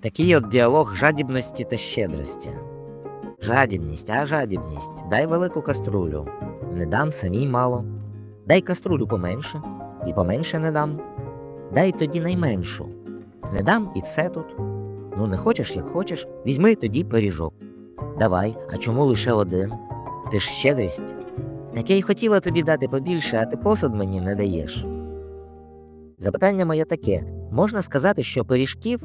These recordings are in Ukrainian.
Такий от діалог жадібності та щедрості. Жадібність, а жадібність. Дай велику каструлю. Не дам самій мало. Дай каструлю поменше, і поменше не дам. Дай тоді найменшу. Не дам і все тут. Ну, не хочеш, як хочеш, візьми тоді пиріжок. Давай, а чому лише один? Ти ж щедрість. Так я й хотіла тобі дати побільше, а ти посуд мені не даєш. Запитання моє таке: можна сказати, що пиріжків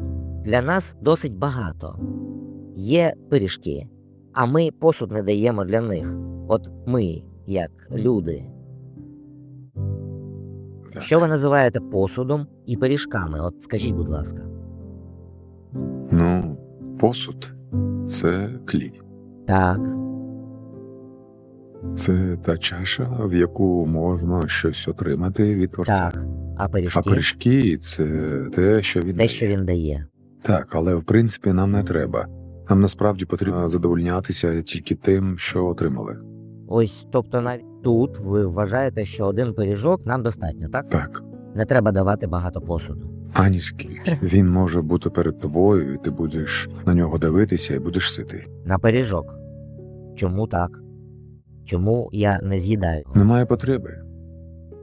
для нас досить багато. Є пиріжки, а ми посуд не даємо для них. От ми, як люди. Так. Що ви називаєте посудом і пиріжками? От скажіть, будь ласка. Ну, посуд це клій. Так, Це та чаша, в яку можна щось отримати від творця. так. А пиріжки А пиріжки це те, що він те, дає. що він дає. Так, але в принципі нам не треба. Нам насправді потрібно задовольнятися тільки тим, що отримали. Ось, тобто, навіть тут ви вважаєте, що один пиріжок нам достатньо, так? Так, Не треба давати багато посуду. ані скільки. Він може бути перед тобою, і ти будеш на нього дивитися і будеш сити. На пиріжок. Чому так? Чому я не з'їдаю? Немає потреби.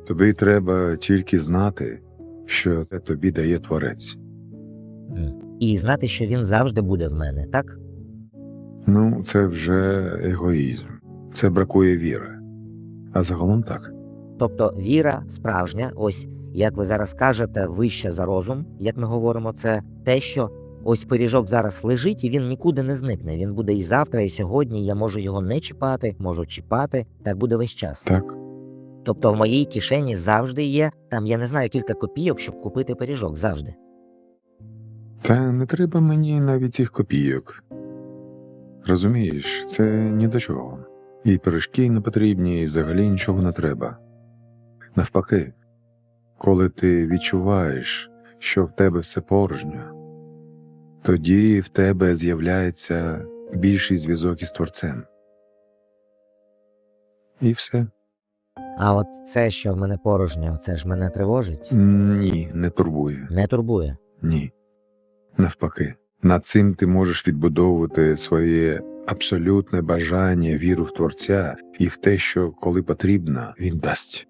Тобі треба тільки знати, що це тобі дає творець. І знати, що він завжди буде в мене, так? Ну, це вже егоїзм, це бракує віри. А загалом так. Тобто віра справжня, ось як ви зараз кажете, вища за розум, як ми говоримо, це те, що ось пиріжок зараз лежить і він нікуди не зникне. Він буде і завтра, і сьогодні. Я можу його не чіпати, можу чіпати. Так буде весь час. Так, Тобто в моїй кишені завжди є там, я не знаю, кілька копійок, щоб купити пиріжок завжди. Та не треба мені навіть цих копійок. Розумієш, це ні до чого. І пиріжки не потрібні, і взагалі нічого не треба. Навпаки, коли ти відчуваєш, що в тебе все порожньо, тоді в тебе з'являється більший зв'язок із творцем. І все. А от це, що в мене порожньо, це ж мене тривожить, Ні, не турбує. не турбує. Ні. Навпаки, над цим ти можеш відбудовувати своє абсолютне бажання, віру в Творця і в те, що коли потрібно, він дасть.